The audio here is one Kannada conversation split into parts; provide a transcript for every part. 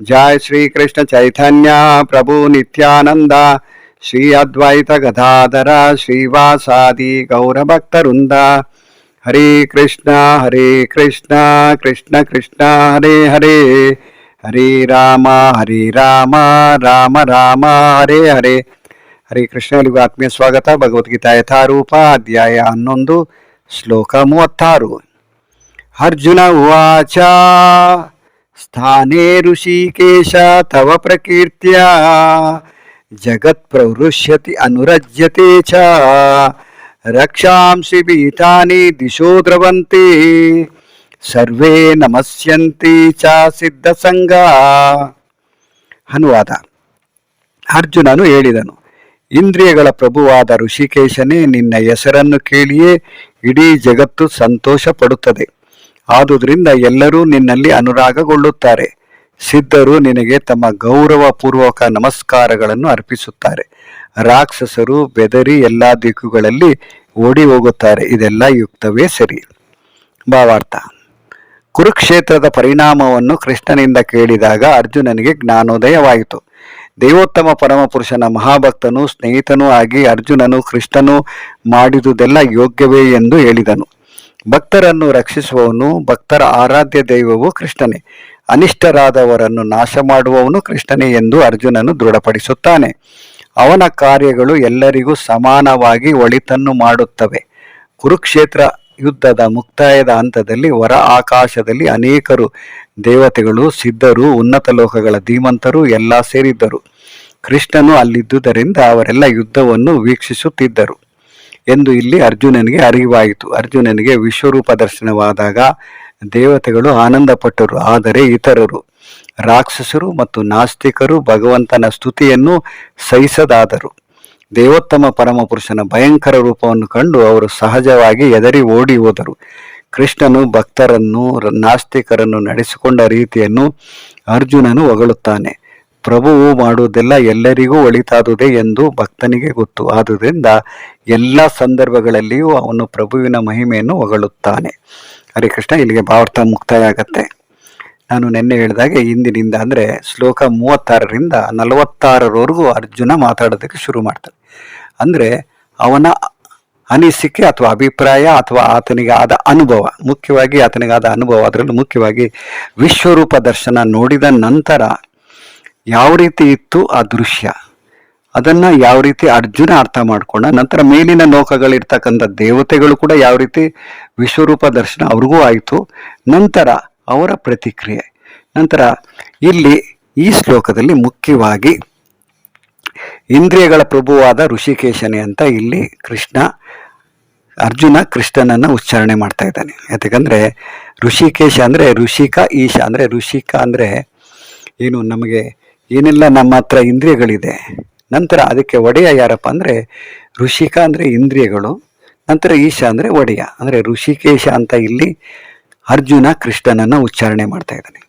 जय श्री कृष्ण चैतन्य प्रभु नित्यानंद श्री अद्वैत गदाधर श्रीवासादि गौरभक्तवृंद हरे कृष्ण हरे कृष्ण कृष्ण कृष्ण हरे हरे हरे ರಾಮ ಹರೇ ರಾಮ ರಾಮ ರಾಮ ಹರೇ ಹರೇ ಹರೇ ಕೃಷ್ಣ ಎಲ್ಲಿಗೂ ಆತ್ಮೀಯ ಸ್ವಾಗತ ಭಗವದ್ಗೀತಾ ಯಥಾರೂಪ ಅಧ್ಯಾಯ ಹನ್ನೊಂದು ಶ್ಲೋಕ ಮೂವತ್ತಾರು ಅರ್ಜುನ ಉವಾಚ ಸ್ಥಾನೇ ಋಷಿಕೇಶ, ತವ ಪ್ರಕೀರ್ತ್ಯ. ಜಗತ್ ಪ್ರವೃಷ್ಯತಿ ಅನುರಜ್ಯತೆ ಚ. ರಕ್ಷಾಂಸಿ ಭೀತಾನಿ ದಿಶೋ ದ್ರವಂತಿ. ಸರ್ವೇ ನಮಸ್ಯಂತಿ ಚ ಸಿದ್ಧ ಸಂಘ. ಅನುವಾದ ಅರ್ಜುನನು ಹೇಳಿದನು, ಇಂದ್ರಿಯಗಳ ಪ್ರಭುವಾದ ಋಷಿಕೇಶನೇ ನಿನ್ನ ಹೆಸರನ್ನು ಕೇಳಿಯೇ ಇಡೀ ಜಗತ್ತು ಸಂತೋಷ ಪಡುತ್ತದೆ ಆದುದರಿಂದ ಎಲ್ಲರೂ ನಿನ್ನಲ್ಲಿ ಅನುರಾಗಗೊಳ್ಳುತ್ತಾರೆ. ಸಿದ್ಧರು ನಿನಗೆ ತಮ್ಮ ಗೌರವಪೂರ್ವಕ ನಮಸ್ಕಾರಗಳನ್ನು ಅರ್ಪಿಸುತ್ತಾರೆ. ರಾಕ್ಷಸರು ಬೆದರಿ ಎಲ್ಲ ದಿಕ್ಕುಗಳಲ್ಲಿ ಓಡಿ ಹೋಗುತ್ತಾರೆ ಇದೆಲ್ಲ ಯುಕ್ತವೇ ಸರಿ? ಭಾವಾರ್ಥ. ಕುರುಕ್ಷೇತ್ರದ ಪರಿಣಾಮವನ್ನು ಕೃಷ್ಣನಿಂದ ಕೇಳಿದಾಗ ಅರ್ಜುನನಿಗೆ ಜ್ಞಾನೋದಯವಾಯಿತು. ದೇವೋತ್ತಮ ಪರಮಪುರುಷನ ಮಹಾಭಕ್ತನು ಸ್ನೇಹಿತನೂ ಆಗಿ ಅರ್ಜುನನು ಕೃಷ್ಣನು ಮಾಡಿದುದೆಲ್ಲ ಯೋಗ್ಯವೇ ಎಂದು ಹೇಳಿದನು. ಭಕ್ತರನ್ನು ರಕ್ಷಿಸುವವನು, ಭಕ್ತರ ಆರಾಧ್ಯ ದೈವವು ಕೃಷ್ಣನೇ. ಅನಿಷ್ಟರಾದವರನ್ನು ನಾಶ ಮಾಡುವವನು ಕೃಷ್ಣನೇ ಎಂದು ಅರ್ಜುನನು ದೃಢಪಡಿಸುತ್ತಾನೆ. ಅವನ ಕಾರ್ಯಗಳು ಎಲ್ಲರಿಗೂ ಸಮಾನವಾಗಿ ಒಳಿತನ್ನು ಮಾಡುತ್ತವೆ. ಕುರುಕ್ಷೇತ್ರ ಯುದ್ಧದ ಮುಕ್ತಾಯದ ಹಂತದಲ್ಲಿ ಹೊರ ಆಕಾಶದಲ್ಲಿ ಅನೇಕರು ದೇವತೆಗಳು, ಸಿದ್ಧರು, ಉನ್ನತ ಲೋಕಗಳ ಧೀಮಂತರು ಎಲ್ಲ ಸೇರಿದ್ದರು. ಕೃಷ್ಣನು ಅಲ್ಲಿದ್ದುದರಿಂದ ಅವರೆಲ್ಲ ಯುದ್ಧವನ್ನು ವೀಕ್ಷಿಸುತ್ತಿದ್ದರು. ಎಂದು ಇಲ್ಲಿ ಅರ್ಜುನನಿಗೆ ಅರಿವಾಯಿತು. ಅರ್ಜುನನಿಗೆ ವಿಶ್ವರೂಪ ದರ್ಶನವಾದಾಗ ದೇವತೆಗಳು ಆನಂದಪಟ್ಟರು, ಆದರೆ ಇತರರು ರಾಕ್ಷಸರು ಮತ್ತು ನಾಸ್ತಿಕರು ಭಗವಂತನ ಸ್ತುತಿಯನ್ನು ಸಹಿಸದಾದರು. ದೇವೋತ್ತಮ ಪರಮಪುರುಷನ ಭಯಂಕರ ರೂಪವನ್ನು ಕಂಡು ಅವರು ಸಹಜವಾಗಿ ಎದರಿ ಓಡಿ ಹೋದರು. ಕೃಷ್ಣನು ಭಕ್ತರನ್ನು, ನಾಸ್ತಿಕರನ್ನು ನಡೆಸಿಕೊಂಡ ರೀತಿಯನ್ನು ಅರ್ಜುನನು ಹೊಗಳುತ್ತಾನೆ. ಪ್ರಭುವು ಮಾಡುವುದೆಲ್ಲ ಎಲ್ಲರಿಗೂ ಒಳಿತಾದುದೇ ಎಂದು ಭಕ್ತನಿಗೆ ಗೊತ್ತು. ಆದುದರಿಂದ ಎಲ್ಲ ಸಂದರ್ಭಗಳಲ್ಲಿಯೂ ಅವನು ಪ್ರಭುವಿನ ಮಹಿಮೆಯನ್ನು ಹೊಗಳುತ್ತಾನೆ. ಹರೇ ಕೃಷ್ಣ, ಇಲ್ಲಿಗೆ ಭಾವಾರ್ಥ ಮುಕ್ತಾಯ ಆಗತ್ತೆ ನಾನು ನಿನ್ನೆ ಹೇಳಿದಾಗೆ ಇಂದಿನಿಂದ ಅಂದರೆ ಶ್ಲೋಕ ಮೂವತ್ತಾರರಿಂದ ನಲವತ್ತಾರರವರೆಗೂ ಅರ್ಜುನ ಮಾತಾಡೋದಕ್ಕೆ ಶುರು ಮಾಡ್ತಾನೆ. ಅಂದರೆ ಅವನ ಅನಿಸಿಕೆ ಅಥವಾ ಅಭಿಪ್ರಾಯ ಅಥವಾ ಆತನಿಗೆ ಆದ ಅನುಭವ, ಮುಖ್ಯವಾಗಿ ಆತನಿಗಾದ ಅನುಭವ, ಅದರಲ್ಲೂ ಮುಖ್ಯವಾಗಿ ವಿಶ್ವರೂಪ ದರ್ಶನ ನೋಡಿದ ನಂತರ ಯಾವ ರೀತಿ ಇತ್ತು ಆ ದೃಶ್ಯ? ಅದನ್ನ ಯಾವ ರೀತಿ ಅರ್ಜುನ ಅರ್ಥ ಮಾಡ್ಕೊಂಡ? ನಂತರ ಮೇಲಿನ ಲೋಕಗಳಿರ್ತಕ್ಕಂಥ ದೇವತೆಗಳು ಕೂಡ ಯಾವ ರೀತಿ ವಿಶ್ವರೂಪ ದರ್ಶನ ಅವ್ರಿಗೂ ಆಯಿತು. ನಂತರ ಅವರ ಪ್ರತಿಕ್ರಿಯೆ. ನಂತರ ಇಲ್ಲಿ ಈ ಶ್ಲೋಕದಲ್ಲಿ ಮುಖ್ಯವಾಗಿ ಇಂದ್ರಿಯಗಳ ಪ್ರಭುವಾದ ಋಷಿಕೇಶನೇ ಅಂತ ಇಲ್ಲಿ ಕೃಷ್ಣ, ಅರ್ಜುನ ಕೃಷ್ಣನನ್ನು ಉಚ್ಚಾರಣೆ ಮಾಡ್ತಾ ಇದ್ದಾನೆ. ಯಾಕಂದ್ರೆ ಋಷಿಕೇಶ ಅಂದ್ರೆ ಋಷಿಕ, ಈಶ ಅಂದ್ರೆ ಋಷಿಕ ಅಂದ್ರೆ ಏನು ನಮಗೆ ಏನೆಲ್ಲ ನಮ್ಮ ಹತ್ರ ಇಂದ್ರಿಯಗಳಿದೆ. ನಂತರ ಅದಕ್ಕೆ ಒಡೆಯ ಯಾರಪ್ಪ ಅಂದರೆ ಋಷಿಕ ಅಂದರೆ ಇಂದ್ರಿಯಗಳು, ನಂತರ ಈಶ ಅಂದರೆ ಒಡೆಯ. ಅಂದರೆ ಋಷಿಕೇಶ ಅಂತ ಇಲ್ಲಿ ಅರ್ಜುನ ಕೃಷ್ಣನನ್ನು ಉಚ್ಚಾರಣೆ ಮಾಡ್ತಾ ಇದ್ದಾನೆ.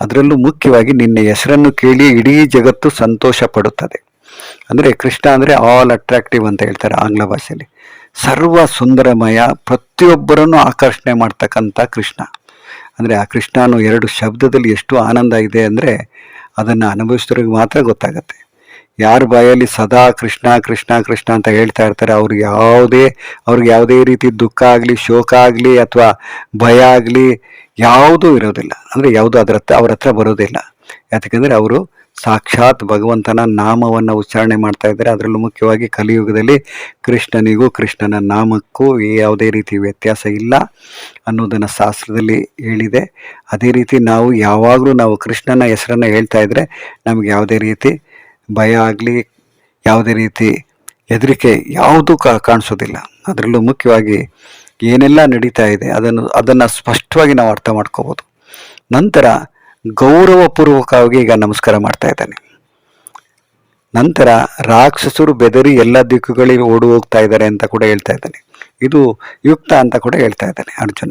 ಅದರಲ್ಲೂ ಮುಖ್ಯವಾಗಿ ನಿನ್ನ ಹೆಸರನ್ನು ಕೇಳಿ ಇಡೀ ಜಗತ್ತು ಸಂತೋಷ ಪಡುತ್ತದೆ. ಅಂದರೆ ಕೃಷ್ಣ ಅಂದರೆ ಆಲ್ ಅಟ್ರಾಕ್ಟಿವ್ ಅಂತ ಹೇಳ್ತಾರೆ ಆಂಗ್ಲ ಭಾಷೆಯಲ್ಲಿ. ಸರ್ವ ಸುಂದರಮಯ ಪ್ರತಿಯೊಬ್ಬರನ್ನು ಆಕರ್ಷಣೆ ಮಾಡ್ತಕ್ಕಂಥ ಕೃಷ್ಣ. ಅಂದರೆ ಆ ಕೃಷ್ಣನು ಎರಡು ಶಬ್ದದಲ್ಲಿ ಎಷ್ಟು ಆನಂದ ಇದೆ ಅಂದರೆ ಅದನ್ನು ಅನುಭವಿಸಿದವ್ರಿಗೆ ಮಾತ್ರ ಗೊತ್ತಾಗುತ್ತೆ. ಯಾರ ಬಾಯಲ್ಲಿ ಸದಾ ಕೃಷ್ಣ ಕೃಷ್ಣ ಕೃಷ್ಣ ಅಂತ ಹೇಳ್ತಾ ಇರ್ತಾರೆ, ಅವ್ರಿಗೆ ಯಾವುದೇ ಅವ್ರಿಗೆ ಯಾವುದೇ ರೀತಿ ದುಃಖ ಆಗಲಿ, ಶೋಕ ಆಗಲಿ ಅಥವಾ ಭಯ ಆಗಲಿ ಯಾವುದೂ ಇರೋದಿಲ್ಲ. ಅಂದರೆ ಯಾವುದು ಅದರ ಹತ್ರ ಅವ್ರ ಹತ್ರ ಬರೋದಿಲ್ಲ. ಯಾಕಂದರೆ ಅವರು ಸಾಕ್ಷಾತ್ ಭಗವಂತನ ನಾಮವನ್ನು ಉಚ್ಚಾರಣೆ ಮಾಡ್ತಾ ಇದ್ದಾರೆ. ಅದರಲ್ಲೂ ಮುಖ್ಯವಾಗಿ ಕಲಿಯುಗದಲ್ಲಿ ಕೃಷ್ಣನಿಗೂ ಕೃಷ್ಣನ ನಾಮಕ್ಕೂ ಯಾವುದೇ ರೀತಿ ವ್ಯತ್ಯಾಸ ಇಲ್ಲ ಅನ್ನೋದನ್ನು ಶಾಸ್ತ್ರದಲ್ಲಿ ಹೇಳಿದೆ. ಅದೇ ರೀತಿ ನಾವು ಯಾವಾಗಲೂ ನಾವು ಕೃಷ್ಣನ ಹೆಸರನ್ನು ಹೇಳ್ತಾ ಇದ್ದರೆ ನಮಗೆ ಯಾವುದೇ ರೀತಿ ಭಯ ಆಗಲಿ, ಯಾವುದೇ ರೀತಿ ಹೆದರಿಕೆ ಯಾವುದೂ ಕಾಣಿಸೋದಿಲ್ಲ. ಅದರಲ್ಲೂ ಮುಖ್ಯವಾಗಿ ಏನೆಲ್ಲ ನಡೀತಾ ಇದೆ ಅದನ್ನು ಅದನ್ನು ಸ್ಪಷ್ಟವಾಗಿ ನಾವು ಅರ್ಥ ಮಾಡ್ಕೋಬೋದು. ನಂತರ ಗೌರವಪೂರ್ವಕವಾಗಿ ಈಗ ನಮಸ್ಕಾರ ಮಾಡ್ತಾ ಇದ್ದಾನೆ. ನಂತರ ರಾಕ್ಷಸರು ಬೆದರಿ ಎಲ್ಲ ದಿಕ್ಕುಗಳಿಗೆ ಓಡಿ ಹೋಗ್ತಾ ಇದ್ದಾರೆ ಅಂತ ಕೂಡ ಹೇಳ್ತಾ ಇದ್ದಾನೆ. ಇದು ಯುಕ್ತ ಅಂತ ಕೂಡ ಹೇಳ್ತಾ ಇದ್ದಾನೆ ಅರ್ಜುನ.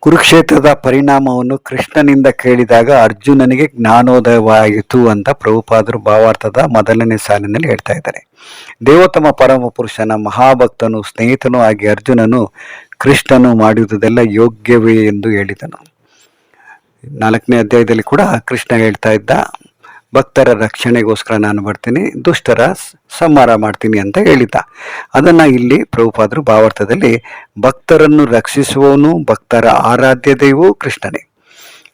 ಕುರುಕ್ಷೇತ್ರದ ಪರಿಣಾಮವನ್ನು ಕೃಷ್ಣನಿಂದ ಕೇಳಿದಾಗ ಅರ್ಜುನನಿಗೆ ಜ್ಞಾನೋದಯವಾಯಿತು ಅಂತ ಪ್ರಭುಪಾದರು ಭಾವಾರ್ಥದ ಮೊದಲನೇ ಸಾಲಿನಲ್ಲಿ ಹೇಳ್ತಾ ಇದ್ದಾರೆ. ದೇವೋತ್ತಮ ಪರಮ ಪುರುಷನ, ಮಹಾಭಕ್ತನು, ಸ್ನೇಹಿತನೂ ಆಗಿ ಅರ್ಜುನನು ಕೃಷ್ಣನು ಮಾಡಿದುದೆಲ್ಲ ಯೋಗ್ಯವೇ ಎಂದು ಹೇಳಿದನು. ನಾಲ್ಕನೇ ಅಧ್ಯಾಯದಲ್ಲಿ ಕೂಡ ಕೃಷ್ಣ ಹೇಳ್ತಾ ಇದ್ದ, ಭಕ್ತರ ರಕ್ಷಣೆಗೋಸ್ಕರ ನಾನು ಬರ್ತೀನಿ, ದುಷ್ಟರ ಸಂಹಾರ ಮಾಡ್ತೀನಿ ಅಂತ ಹೇಳಿದ್ದ. ಅದನ್ನು ಇಲ್ಲಿ ಪ್ರಭುಪಾದರು ಭಾವಾರ್ಥದಲ್ಲಿ, ಭಕ್ತರನ್ನು ರಕ್ಷಿಸುವವನು ಭಕ್ತರ ಆರಾಧ್ಯ ದೈವವು ಕೃಷ್ಣನೇ.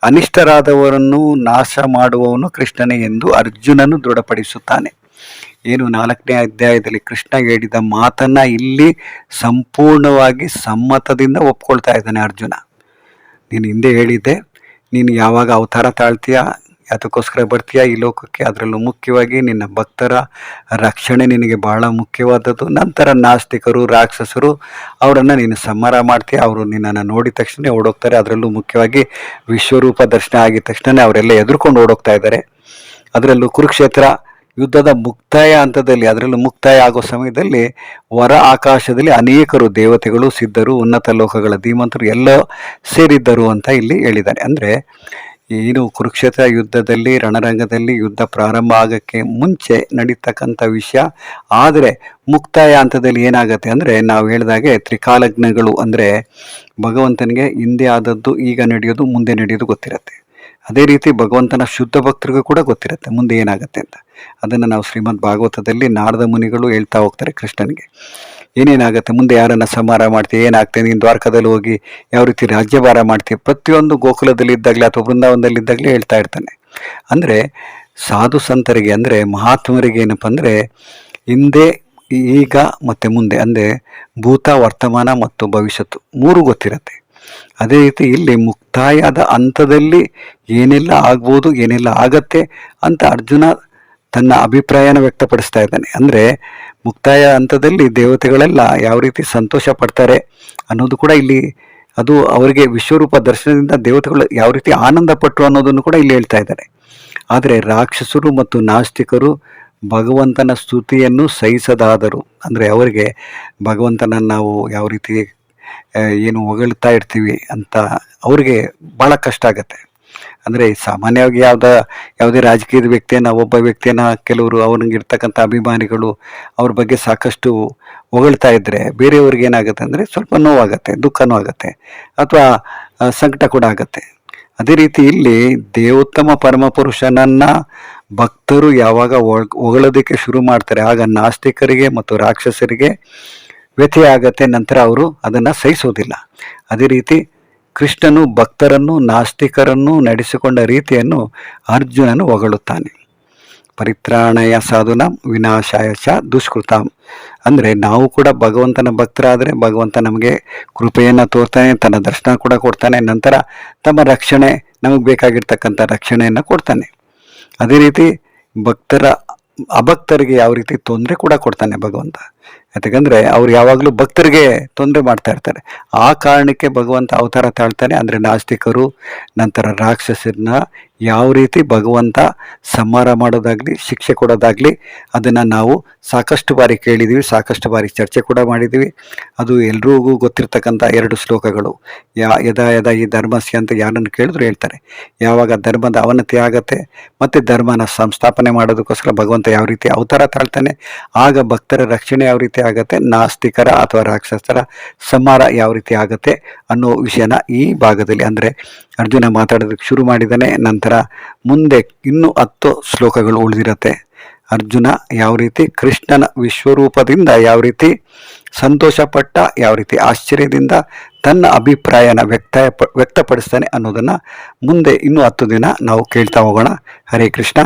ಅನಿಷ್ಟರಾದವರನ್ನು ನಾಶ ಮಾಡುವವನು ಕೃಷ್ಣನೇ ಎಂದು ಅರ್ಜುನನು ದೃಢಪಡಿಸುತ್ತಾನೆ. ಏನು ನಾಲ್ಕನೇ ಅಧ್ಯಾಯದಲ್ಲಿ ಕೃಷ್ಣ ಹೇಳಿದ ಮಾತನ್ನ ಇಲ್ಲಿ ಸಂಪೂರ್ಣವಾಗಿ ಸಮ್ಮತದಿಂದ ಒಪ್ಕೊಳ್ತಾ ಇದ್ದಾನೆ ಅರ್ಜುನ. ನೀನು ಹಿಂದೆ ಹೇಳಿದ್ದೆ ನೀನು ಯಾವಾಗ ಅವತಾರ ತಾಳ್ತೀಯ? ಅದಕ್ಕೋಸ್ಕರ ಬರ್ತೀಯ? ಈ ಲೋಕಕ್ಕೆ ಅದರಲ್ಲೂ ಮುಖ್ಯವಾಗಿ ನಿನ್ನ ಭಕ್ತರ ರಕ್ಷಣೆ ನಿನಗೆ ಬಹಳ ಮುಖ್ಯವಾದದ್ದು. ನಂತರ ನಾಸ್ತಿಕರು, ರಾಕ್ಷಸರು ಅವರನ್ನು ನೀನು ಸಂಹಾರ ಮಾಡ್ತೀಯ. ಅವರು ನಿನ್ನನ್ನು ನೋಡಿದ ತಕ್ಷಣ ಓಡೋಗ್ತಾರೆ. ಅದರಲ್ಲೂ ಮುಖ್ಯವಾಗಿ ವಿಶ್ವರೂಪ ದರ್ಶನ ಆಗಿದ ತಕ್ಷಣ ಅವರೆಲ್ಲ ಎದುರ್ಕೊಂಡು ಓಡೋಗ್ತಾ ಇದ್ದಾರೆ. ಅದರಲ್ಲೂ ಕುರುಕ್ಷೇತ್ರ ಯುದ್ಧದ ಮುಕ್ತಾಯ ಹಂತದಲ್ಲಿ, ಅದರಲ್ಲೂ ಮುಕ್ತಾಯ ಆಗೋ ಸಮಯದಲ್ಲಿ ವರ ಆಕಾಶದಲ್ಲಿ ಅನೇಕರು ದೇವತೆಗಳು, ಸಿದ್ಧರು, ಉನ್ನತ ಲೋಕಗಳ ಧೀಮಂತರು ಎಲ್ಲ ಸೇರಿದ್ದರು ಅಂತ ಇಲ್ಲಿ ಹೇಳಿದ್ದಾರೆ. ಅಂದರೆ ಏನು ಕುರುಕ್ಷೇತ್ರ ಯುದ್ಧದಲ್ಲಿ, ರಣರಂಗದಲ್ಲಿ ಯುದ್ಧ ಪ್ರಾರಂಭ ಆಗೋಕ್ಕೆ ಮುಂಚೆ ನಡೀತಕ್ಕಂಥ ವಿಷಯ. ಆದರೆ ಮುಕ್ತಾಯ ಹಂತದಲ್ಲಿ ಏನಾಗುತ್ತೆ ಅಂದರೆ, ನಾವು ಹೇಳಿದಾಗೆ ತ್ರಿಕಾಲಜ್ಞಗಳು ಅಂದರೆ ಭಗವಂತನಿಗೆ ಹಿಂದೆ ಆದದ್ದು, ಈಗ ನಡೆಯೋದು, ಮುಂದೆ ನಡೆಯೋದು ಗೊತ್ತಿರುತ್ತೆ. ಅದೇ ರೀತಿ ಭಗವಂತನ ಶುದ್ಧ ಭಕ್ತರಿಗೂ ಕೂಡ ಗೊತ್ತಿರುತ್ತೆ, ಮುಂದೆ ಏನಾಗುತ್ತೆ ಅಂತ. ಅದನ್ನು ನಾವು ಶ್ರೀಮದ್ ಭಾಗವತದಲ್ಲಿ ನಾರದ ಮುನಿಗಳು ಹೇಳ್ತಾ ಹೋಗ್ತಾರೆ ಕೃಷ್ಣನಿಗೆ. ಏನೇನಾಗುತ್ತೆ, ಮುಂದೆ ಯಾರನ್ನು ಸಂಹಾರ ಮಾಡ್ತೀವಿ ಏನಾಗ್ತದೆ, ನೀನು ದ್ವಾರಕದಲ್ಲಿ ಹೋಗಿ ಯಾವ ರೀತಿ ರಾಜ್ಯಭಾರ ಮಾಡ್ತೀವಿ ಪ್ರತಿಯೊಂದು ಗೋಕುಲದಲ್ಲಿ ಇದ್ದಾಗಲೇ ಅಥವಾ ಬೃಂದಾವನದಲ್ಲಿ ಇದ್ದಾಗಲೇ ಹೇಳ್ತಾ ಇರ್ತಾನೆ. ಅಂದರೆ ಸಾಧು ಸಂತರಿಗೆ, ಅಂದರೆ ಮಹಾತ್ಮರಿಗೆ ಏನಪ್ಪ ಅಂದರೆ ಹಿಂದೆ, ಈಗ ಮತ್ತು ಮುಂದೆ, ಅಂದರೆ ಭೂತ, ವರ್ತಮಾನ ಮತ್ತು ಭವಿಷ್ಯತ್ತು ಮೂರು ಗೊತ್ತಿರುತ್ತೆ. ಅದೇ ರೀತಿ ಇಲ್ಲಿ ಮುಕ್ತಾಯದ ಹಂತದಲ್ಲಿ ಏನೆಲ್ಲ ಆಗ್ಬೋದು, ಏನೆಲ್ಲ ಆಗತ್ತೆ ಅಂತ ಅರ್ಜುನ ತನ್ನ ಅಭಿಪ್ರಾಯನ ವ್ಯಕ್ತಪಡಿಸ್ತಾ ಇದ್ದಾನೆ. ಅಂದರೆ ಮುಕ್ತಾಯ ಹಂತದಲ್ಲಿ ದೇವತೆಗಳೆಲ್ಲ ಯಾವ ರೀತಿ ಸಂತೋಷ ಪಡ್ತಾರೆ ಅನ್ನೋದು ಕೂಡ ಇಲ್ಲಿ ಅದು ಅವರಿಗೆ ವಿಶ್ವರೂಪ ದರ್ಶನದಿಂದ ದೇವತೆಗಳು ಯಾವ ರೀತಿ ಆನಂದ ಪಟ್ಟರು ಅನ್ನೋದನ್ನು ಕೂಡ ಇಲ್ಲಿ ಹೇಳ್ತಾ ಇದ್ದಾರೆ. ಆದರೆ ರಾಕ್ಷಸರು ಮತ್ತು ನಾಸ್ತಿಕರು ಭಗವಂತನ ಸ್ತುತಿಯನ್ನು ಸಹಿಸದಾದರು. ಅಂದರೆ ಅವರಿಗೆ ಭಗವಂತನ ನಾವು ಯಾವ ರೀತಿ ಏನು ಹೊಗಳ್ತಾ ಇರ್ತೀವಿ ಅಂತ ಅವ್ರಿಗೆ ಭಾಳ ಕಷ್ಟ ಆಗುತ್ತೆ. ಅಂದರೆ ಸಾಮಾನ್ಯವಾಗಿ ಯಾವ್ದ, ಯಾವುದೇ ರಾಜಕೀಯದ ವ್ಯಕ್ತಿಯನ್ನ, ಒಬ್ಬ ವ್ಯಕ್ತಿಯನ್ನ ಕೆಲವರು ಅವ್ರಿಗೆ ಇರ್ತಕ್ಕಂಥ ಅಭಿಮಾನಿಗಳು ಅವ್ರ ಬಗ್ಗೆ ಸಾಕಷ್ಟು ಹೊಗಳ್ತಾ ಇದ್ದರೆ ಬೇರೆಯವ್ರಿಗೆ ಏನಾಗುತ್ತೆ ಅಂದರೆ ಸ್ವಲ್ಪ ನೋವಾಗತ್ತೆ, ದುಃಖನೂ ಆಗುತ್ತೆ, ಅಥವಾ ಸಂಕಟ ಕೂಡ ಆಗತ್ತೆ. ಅದೇ ರೀತಿ ಇಲ್ಲಿ ದೇವೋತ್ತಮ ಪರಮಪುರುಷನನ್ನು ಭಕ್ತರು ಯಾವಾಗ ಹೊಗ್- ಹೊಗಳೋದಕ್ಕೆ ಶುರು ಮಾಡ್ತಾರೆ, ಆಗ ನಾಸ್ತಿಕರಿಗೆ ಮತ್ತು ರಾಕ್ಷಸರಿಗೆ ವ್ಯಥೆ ಆಗತ್ತೆ ನಂತರ ಅವರು ಅದನ್ನು ಸಹಿಸೋದಿಲ್ಲ. ಅದೇ ರೀತಿ ಕೃಷ್ಣನು ಭಕ್ತರನ್ನು, ನಾಸ್ತಿಕರನ್ನು ನಡೆಸಿಕೊಂಡ ರೀತಿಯನ್ನು ಅರ್ಜುನನು ಹೊಗಳುತ್ತಾನೆ. ಪರಿತ್ರಾಣಯ ಸಾಧುನ ವಿನಾಶಾಯ ಚ ದುಷ್ಕೃತಾಂ. ಅಂದರೆ ನಾವು ಕೂಡ ಭಗವಂತನ ಭಕ್ತರಾದರೆ ಭಗವಂತ ನಮಗೆ ಕೃಪೆಯನ್ನು ತೋರ್ತಾನೆ, ತನ್ನ ದರ್ಶನ ಕೂಡ ಕೊಡ್ತಾನೆ, ನಂತರ ತಮ್ಮ ರಕ್ಷಣೆ, ನಮಗೆ ಬೇಕಾಗಿರ್ತಕ್ಕಂಥ ರಕ್ಷಣೆಯನ್ನು ಕೊಡ್ತಾನೆ. ಅದೇ ರೀತಿ ಭಕ್ತರ, ಅಭಕ್ತರಿಗೆ ಯಾವ ರೀತಿ ತೊಂದರೆ ಕೂಡ ಕೊಡ್ತಾನೆ ಭಗವಂತ. ಯಾಕಂದರೆ ಅವ್ರು ಯಾವಾಗಲೂ ಭಕ್ತರಿಗೆ ತೊಂದರೆ ಮಾಡ್ತಾ ಇರ್ತಾರೆ. ಆ ಕಾರಣಕ್ಕೆ ಭಗವಂತ ಅವತಾರ ತಾಳ್ತಾನೆ, ಅಂದರೆ ನಾಸ್ತಿಕರು, ನಂತರ ರಾಕ್ಷಸರನ್ನ ಯಾವ ರೀತಿ ಭಗವಂತ ಸಂಹಾರ ಮಾಡೋದಾಗ್ಲಿ, ಶಿಕ್ಷೆ ಕೊಡೋದಾಗ್ಲಿ, ಅದನ್ನು ನಾವು ಸಾಕಷ್ಟು ಬಾರಿ ಕೇಳಿದ್ದೀವಿ ಸಾಕಷ್ಟು ಬಾರಿ ಚರ್ಚೆ ಕೂಡ ಮಾಡಿದ್ದೀವಿ ಅದು ಎಲ್ರಿಗೂ ಗೊತ್ತಿರ್ತಕ್ಕಂಥ ಎರಡು ಶ್ಲೋಕಗಳು. ಯಾ, ಯದಾ ಯದಾ ಈ ಧರ್ಮಸ್ಯ ಅಂತ ಯಾರನ್ನು ಕೇಳಿದ್ರು ಹೇಳ್ತಾರೆ. ಯಾವಾಗ ಧರ್ಮದ ಅವನತಿ ಆಗತ್ತೆ, ಮತ್ತು ಧರ್ಮನ ಸಂಸ್ಥಾಪನೆ ಮಾಡೋದಕ್ಕೋಸ್ಕರ ಭಗವಂತ ಯಾವ ರೀತಿ ಅವತಾರ ತಾಳ್ತಾನೆ, ಆಗ ಭಕ್ತರ ರಕ್ಷಣೆ ಯಾವ ರೀತಿ ಆಗತ್ತೆ, ನಾಸ್ತಿಕರ ಅಥವಾ ರಾಕ್ಷಸರ ಸಂಹಾರ ಯಾವ ರೀತಿ ಆಗತ್ತೆ ಅನ್ನೋ ವಿಷಯನ ಈ ಭಾಗದಲ್ಲಿ, ಅಂದರೆ ಅರ್ಜುನ ಮಾತಾಡೋದಕ್ಕೆ ಶುರು ಮಾಡಿದ್ದಾನೆ, ನಂತರ ಮುಂದೆ ಇನ್ನೂ ಹತ್ತು ಶ್ಲೋಕಗಳು ಉಳಿದಿರುತ್ತೆ. ಅರ್ಜುನ ಯಾವ ರೀತಿ, ಕೃಷ್ಣನ ವಿಶ್ವರೂಪದಿಂದ ಯಾವ ರೀತಿ, ಸಂತೋಷಪಟ್ಟ ಯಾವ ರೀತಿ, ಆಶ್ಚರ್ಯದಿಂದ ತನ್ನ ಅಭಿಪ್ರಾಯನ ವ್ಯಕ್ತ, ವ್ಯಕ್ತಪಡಿಸ್ತಾನೆ ಅನ್ನೋದನ್ನು ಮುಂದೆ ಇನ್ನೂ ಹತ್ತು ದಿನ ನಾವು ಕೇಳ್ತಾ ಹೋಗೋಣ. ಹರೇ ಕೃಷ್ಣ.